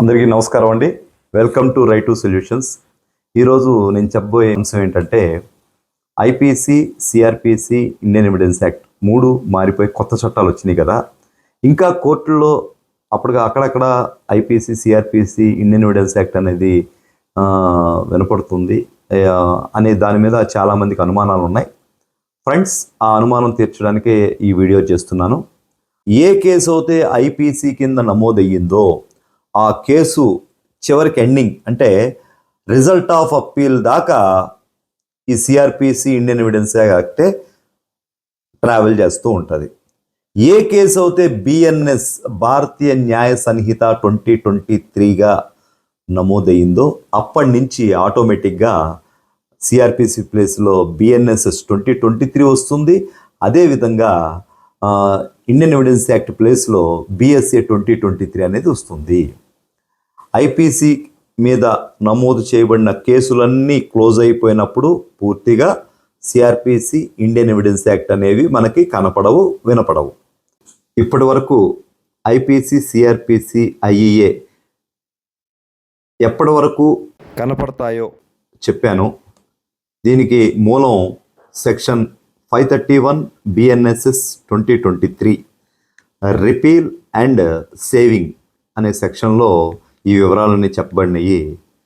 అందరికీ నమస్కారం అండి. Welcome to right to solutions ఈరోజు నేను చెప్పబోయే అంశం ఏంటంటే IPC CRPC Indian evidence act మూడు మారిపోయి కొత్త చట్టాలు వచ్చినాయి కదా. ఇంకా కోర్టుల్లో అప్పటిగా అక్కడక్కడ IPC CRPC Indian evidence act అనేది వినపడుతుంది. అనే దాని మీద చాలామందికి అనుమానాలు ఉన్నాయి. ఫ్రెండ్స్ ఆ అనుమానం తీర్చడానికే ఈ వీడియో చేస్తున్నాను. ఏ కేసు అయితే ఐపీసీ కింద నమోదయ్యిందో ఆ కేసు చివరికి ఎండింగ్ అంటే రిజల్ట్ ఆఫ్ అప్పీల్ దాకా ఈ సిఆర్పిసి ఇండియన్ ఎవిడెన్స్ యాక్టే ట్రావెల్ చేస్తూ ఉంటుంది. ఏ కేసు అయితే బిఎన్ఎస్ భారతీయ న్యాయ సంహిత ట్వంటీ ట్వంటీ త్రీగా నమోదయ్యిందో అప్పటి నుంచి ఆటోమేటిక్గా సిఆర్పిసి ప్లేస్లో బిఎన్ఎస్ఎస్ ట్వంటీ ట్వంటీ త్రీ వస్తుంది. అదేవిధంగా ఇండియన్ ఎవిడెన్స్ యాక్ట్ ప్లేస్లో బిఎస్ఏ ట్వంటీ ట్వంటీ త్రీ అనేది వస్తుంది. ఐపీసీ మీద నమోదు చేయబడిన కేసులన్నీ క్లోజ్ అయిపోయినప్పుడు పూర్తిగా సిఆర్పిసి ఇండియన్ ఎవిడెన్స్ యాక్ట్ అనేవి మనకి కనపడవు వినపడవు. ఇప్పటి వరకు ఐపీసీ సిఆర్పిసి ఐఈఏ ఎప్పటి వరకు కనపడతాయో చెప్పాను. దీనికి మూలం section five thirty one BNSS twenty twenty three repeal and saving అనే సెక్షన్లో ఈ వివరాలన్నీ చెప్పబడినాయి.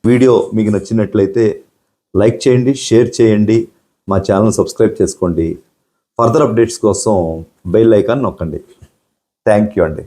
వీడియో మీకు నచ్చినట్లయితే లైక్ చేయండి షేర్ చేయండి మా ఛానల్ సబ్స్క్రైబ్ చేసుకోండి. ఫర్దర్ అప్డేట్స్ కోసం బెల్ ఐకాన్ నొక్కండి. థ్యాంక్ యూ అండి.